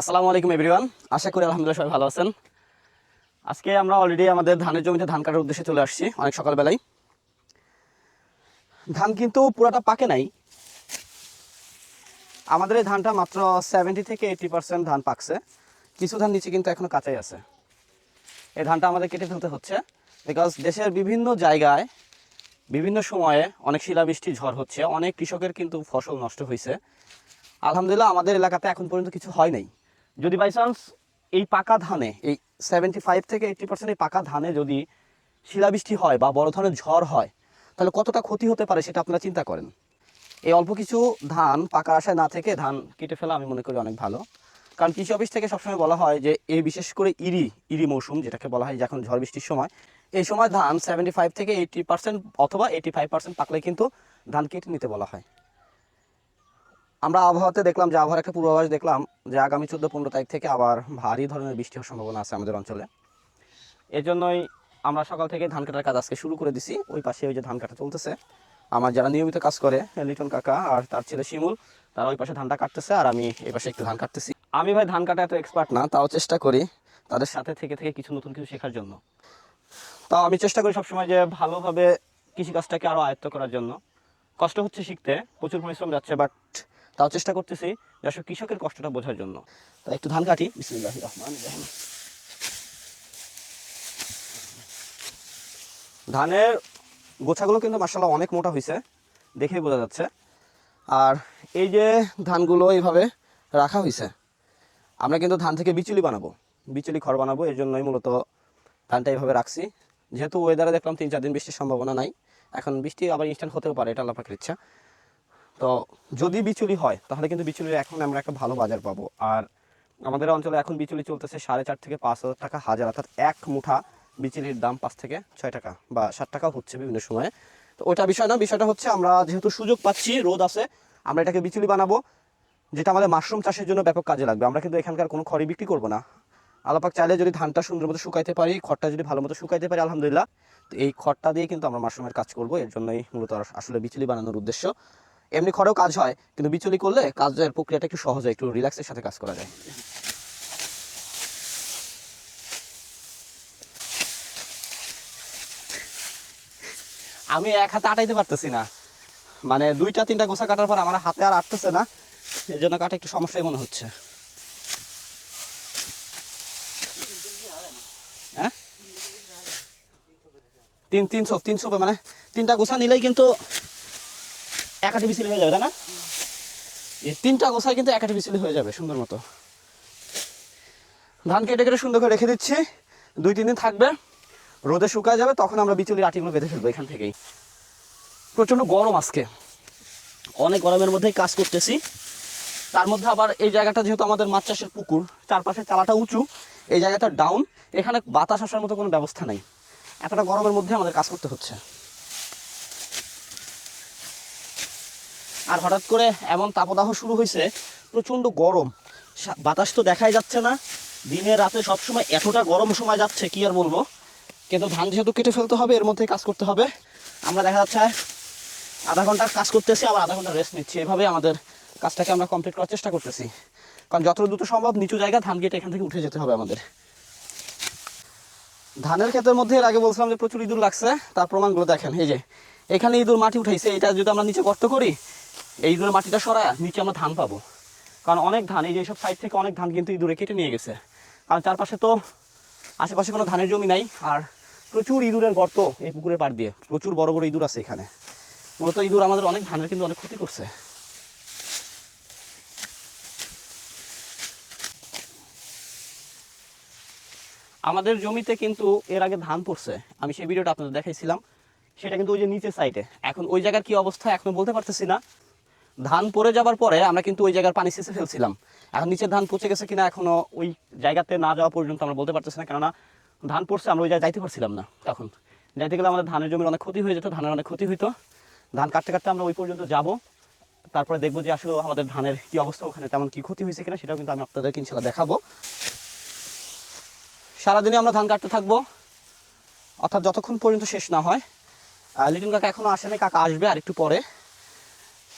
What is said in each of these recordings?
আসসালামু আলাইকুম এভরিওয়ান আশা করি আলহামদুলিল্লাহ সবাই ভালো আছেন। আজকে আমরা অলরেডি আমাদের ধানের জমিতে ধান কাটার উদ্দেশ্যে চলে আসছি, অনেক সকালবেলায়। ধান কিন্তু পুরাটা পাকে নাই। আমাদের এই ধানটা মাত্র সেভেন্টি থেকে এইটি পার্সেন্ট ধান পাকছে। কিছু ধান নিচে কিন্তু এখনও কাঁচাই আছে। এই ধানটা আমাদের কেটে ফেলতে হচ্ছে বিকজ দেশের বিভিন্ন জায়গায়, বিভিন্ন সময়ে অনেক শিলাবৃষ্টি ঝড় হচ্ছে, অনেক কৃষকের কিন্তু ফসল নষ্ট হয়েছে। আলহামদুলিল্লাহ আমাদের এলাকাতে এখন পর্যন্ত কিছু হয় নাই। যদি বাই চান্স এই পাকা ধানে, এই সেভেন্টি ফাইভ থেকে এইটি পার্সেন্ট এই পাকা ধানে যদি শিলাবৃষ্টি হয় বা বড় ধরনের ঝড় হয়, তাহলে কতটা ক্ষতি হতে পারে সেটা আপনারা চিন্তা করেন। এই অল্প কিছু ধান পাকা আশায় না থেকে ধান কেটে ফেলা আমি মনে করি অনেক ভালো। কারণ কৃষি অফিস থেকে সবসময় বলা হয় যে এই বিশেষ করে ইরি ইরি মৌসুম যেটাকে বলা হয় যে এখন ঝড় বৃষ্টির সময়, এই সময় ধান সেভেন্টি ফাইভ থেকে এইটি পার্সেন্ট অথবা এইটি ফাইভ পার্সেন্ট পাকলে কিন্তু ধান কেটে নিতে বলা হয়। আমরা আবহাওয়াতে দেখলাম যে আবহাওয়ার একটা পূর্বাভাস দেখলাম যে আগামী চোদ্দ পনেরো তারিখ থেকে আবার ভারী ধরনের বৃষ্টি হওয়ার সম্ভাবনা আছে আমাদের অঞ্চলে। এই জন্যই আমরা সকাল থেকে ধান কাটার কাজ আজকে শুরু করে দিছি। ওই পাশে ওই যে ধান কাটা চলতেছে। আমার যারা নিয়মিত কাজ করে, লিটন কাকা আর তার ছেলে শিমুল, তারা ওই পাশে ধানটা কাটতেছে আর আমি এই পাশে একটু ধান কাটতেছি। আমি ভাই ধান কাটা এত এক্সপার্ট না, তাও চেষ্টা করি তাদের সাথে থেকে থেকে কিছু নতুন কিছু শেখার জন্য। তাও আমি চেষ্টা করি সবসময় যে ভালোভাবে কৃষিকাজটাকে আরও আয়ত্ত করার জন্য। কষ্ট হচ্ছে শিখতে, প্রচুর পরিশ্রম যাচ্ছে বাট তাও চেষ্টা করতেছি যে কৃষকের কষ্টটা বোঝার জন্য। তাই একটু ধান কাটি। রহমান রহিম। ধানের গোছাগুলো কিন্তু মাসাল্লাহ অনেক মোটা হয়েছে দেখেই বোঝা যাচ্ছে। আর এই যে ধানগুলো এইভাবে রাখা হয়েছে আমরা কিন্তু ধান থেকে বিচুলি বানাবো। বিচুলি খড় বানাবো, এর জন্যই মূলত ধানটা এইভাবে রাখছি। যেহেতু ওয়েদারে দেখলাম তিন চার দিন বৃষ্টির সম্ভাবনা নাই, এখন বৃষ্টি আবার ইনস্ট্যান্ট হতেও পারে, এটা আল্লাহ পাকের ইচ্ছা। তো যদি বিচুলি হয়, তাহলে কিন্তু বিচুলির এখন আমরা একটা ভালো বাজার পাবো। আর আমাদের অঞ্চলে এখন বিচুলি চলতেছে সাড়ে চার থেকে পাঁচ হাজার টাকা হাজার, অর্থাৎ এক মুঠা বিচুলির দাম পাঁচ থেকে ছয় টাকা বা ষাট টাকা হচ্ছে বিভিন্ন সময়ে। তো ওটা বিষয় না, বিষয়টা হচ্ছে আমরা যেহেতু সুযোগ পাচ্ছি, রোদ আছে, আমরা এটাকে বিচুলি বানাবো, যেটা আমাদের মাশরুম চাষের জন্য ব্যাপক কাজে লাগবে। আমরা কিন্তু এখানকার কোনো খড়ি বিক্রি করব না। আলাপাক চাইলে যদি ধানটা সুন্দর মতো শুকাইতে পারি, খড়টা যদি ভালো মতো শুকাইতে পারি, আলহামদুলিল্লাহ। তো এই খড়টা দিয়ে কিন্তু আমরা মাশরুমের কাজ করব, এর জন্যই মূলত আসলে বিচুলি বানানোর উদ্দেশ্য। এমনি খড়েও কাজ হয়, কিন্তু বিচুলি করলে কাজের প্রক্রিয়াটা একটু সহজ হয়, একটু রিল্যাক্সের সাথে কাজ করা যায়। আমি এক হাতে আটাইতে পারতেছি না। মানে দুইটা, তিনটা গোছা কাটার পর আমার হাতে আর আটতেছে না, এই জন্য কাটা একটু সমস্যাই মনে হচ্ছে। হ্যাঁ? তিন তিনশো তিনশো মানে তিনটা গোছা নিলেই কিন্তু একাটি বিচুলি হয়ে যাবে, তাই না? এই তিনটা গোছায় কিন্তু একাটি বিচুলি হয়ে যাবে, সুন্দর মতো। ধান কেটে কেটে সুন্দর করে রেখে দিচ্ছি। দুই, তিন দিন থাকবে, রোদে শুকায় যাবে, তখন আমরা বিচুলির আটিগুলো বেঁধে ফেলব এখান থেকেই। প্রচণ্ড গরম আজকে। অনেক গরমের মধ্যেই কাজ করতেছি। তার মধ্যে আবার এই জায়গাটা যেহেতু আমাদের মাছ চাষের পুকুর চারপাশে চালাটা উঁচু, এই জায়গাটা ডাউন এখানে বাতাস আসার মতো কোনো ব্যবস্থা নেই। এতটা গরমের মধ্যে আমাদের কাজ করতে হচ্ছে। আর হঠাৎ করে এমন তাপদাহ শুরু হয়েছে, প্রচণ্ড গরম। বাতাস তো দেখাই যাচ্ছে না। দিনে রাতে সবসময় এতটা গরম সময় যাচ্ছে, কি আর বলব? কিন্তু ধান যেহেতু কেটে ফেলতে হবে, এর মধ্যে কাজ করতে হবে। আমরা দেখা যাচ্ছে আধা ঘণ্টা কাজ করতেছি, আবার আধা ঘণ্টা রেস্ট নিচ্ছি। এভাবে আমাদের কাজটাকে আমরা কমপ্লিট করার চেষ্টা করতেছি। কারণ যত দ্রুত সম্ভব নিচু জায়গা ধান কেটে এখান থেকে উঠে যেতে হবে আমাদের। ধানের ক্ষেতের মধ্যে এর আগে বলছিলাম যে প্রচুর ইঁদুর লাগছে, তার প্রমাণগুলো দেখেন। এই যে, এখানে ইঁদুর মাটি উঠাইছে, এটা যদি আমরা নিচে গর্ত করি এই ইঁদুরের মাটিটা সরায় নিচে আমরা ধান পাবো। কারণ অনেক ধান, এই যে সব সাইড থেকে অনেক ধান কিন্তু ইঁদুরে কেটে নিয়ে গেছে। কারণ চারপাশে তো আশেপাশে কোনো ধানের জমি নাই, আর প্রচুর ইঁদুরের গর্ত এই পুকুরের পাড় দিয়ে। প্রচুর বড় বড় ইঁদুর আছে এখানে। মূলত ইঁদুর আমাদের অনেক ধানের কিন্তু অনেক ক্ষতি করছে। আমাদের জমিতে কিন্তু এর আগে ধান পড়ছে। আমি সেই ভিডিওটা আপনাদের দেখাইছিলাম। সেটা কিন্তু ওই যে নিচের সাইডে এখন ওই জায়গার কি অবস্থা, এখনও বলতে পারতেছি না। ধান পড়ে যাবার পরে আমরা কিন্তু ওই জায়গার পানি সেচে ফেলছিলাম। এখন নিচের ধান পচে গেছে কিনা এখনও ওই জায়গাতে না যাওয়া পর্যন্ত আমরা বলতে পারতেছি না, কেননা ধান পড়ছে, আমরা ওই জায়গায় যাইতে পারছিলাম না তখন। যাইতে গেলে আমাদের ধানের জমির অনেক ক্ষতি হয়ে যেত, ধানের অনেক ক্ষতি হইতো। ধান কাটতে কাটতে আমরা ওই পর্যন্ত যাব, তারপরে দেখব যে আসলে আমাদের ধানের কি অবস্থা, ওখানে তেমন কি ক্ষতি হয়েছে কিনা সেটাও কিন্তু আমি আপনাদেরকে ইনশাল্লাহ দেখাবো। সারাদিনে আমরা ধান কাটতে থাকব, অর্থাৎ যতক্ষণ পর্যন্ত শেষ না হয়। লিটন কাকা এখনও আসেনি, কাকা আসবে আর একটু পরে।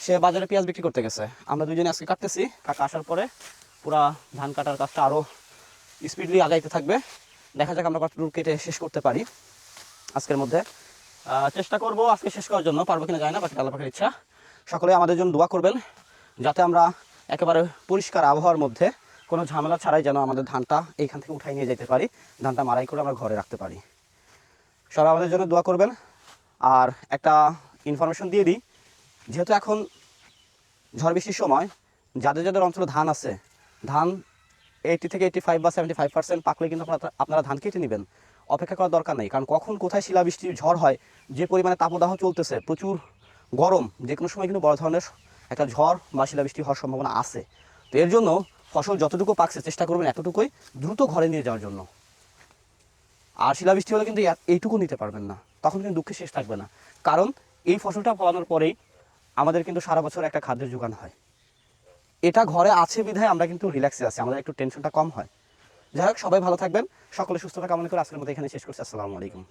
সে বাজারে পেঁয়াজ বিক্রি করতে গেছে। আমরা দুজনে আজকে কাটতেছি কাকা আসার পরে পুরা ধান কাটার কাজটা আরও স্পিডলি আগাইতে থাকবে। দেখা যাক আমরা কতটুকু কেটে শেষ করতে পারি আজকের মধ্যে। চেষ্টা করব আজকে শেষ করার জন্য, পারব কিনা যায় না বাকি আল্লাহ ইচ্ছা। সকলে আমাদের জন্য দোয়া করবেন, যাতে আমরা একেবারে পরিষ্কার আবহাওয়ার মধ্যে কোনো ঝামেলা ছাড়াই যেন আমাদের ধানটা এইখান থেকে উঠাই নিয়ে যেতে পারি, ধানটা মারাই করে আমরা ঘরে রাখতে পারি। সবাই আমাদের জন্য দোয়া করবেন। আর একটা ইনফরমেশন দিয়ে দিই যেহেতু এখন ঝড় বৃষ্টির সময়, যাদের যাদের অঞ্চলে ধান আছে, ধান এইটি থেকে এইটি ফাইভ বা সেভেন্টি ফাইভ পার্সেন্ট পাকলে কিন্তু আপনারা- আপনারা ধান কেটে নেবেন। অপেক্ষা করার দরকার নেই, কারণ কখন কোথায় শিলাবৃষ্টি ঝড় হয়, যে পরিমাণে তাপদাহ চলতেছে, প্রচুর গরম, যে কোনো সময় কিন্তু বড় ধরনের একটা ঝড় বা শিলাবৃষ্টি হওয়ার সম্ভাবনা আছে। তো এর জন্য ফসল যতটুকু পাকছে চেষ্টা করবেন এতটুকুই দ্রুত ঘরে নিয়ে যাওয়ার জন্য। আর শিলাবৃষ্টি হলে কিন্তু এইটুকু নিতে পারবেন না, তখন কিন্তু দুঃখে শেষ থাকবে না। কারণ এই ফসলটা ফলানোর পরেই আমাদের কিন্তু সারা বছর একটা খাদ্যের যোগান হয়। এটা ঘরে আছে বিধায় আমরা কিন্তু রিল্যাক্সে আছি, আমাদের একটু টেনশনটা কম হয়। যাই হোক, সবাই ভালো থাকবেন, সকলে সুস্থতা কামনা করে আজকের মতো এখানে শেষ করছি, আসসালামু আলাইকুম।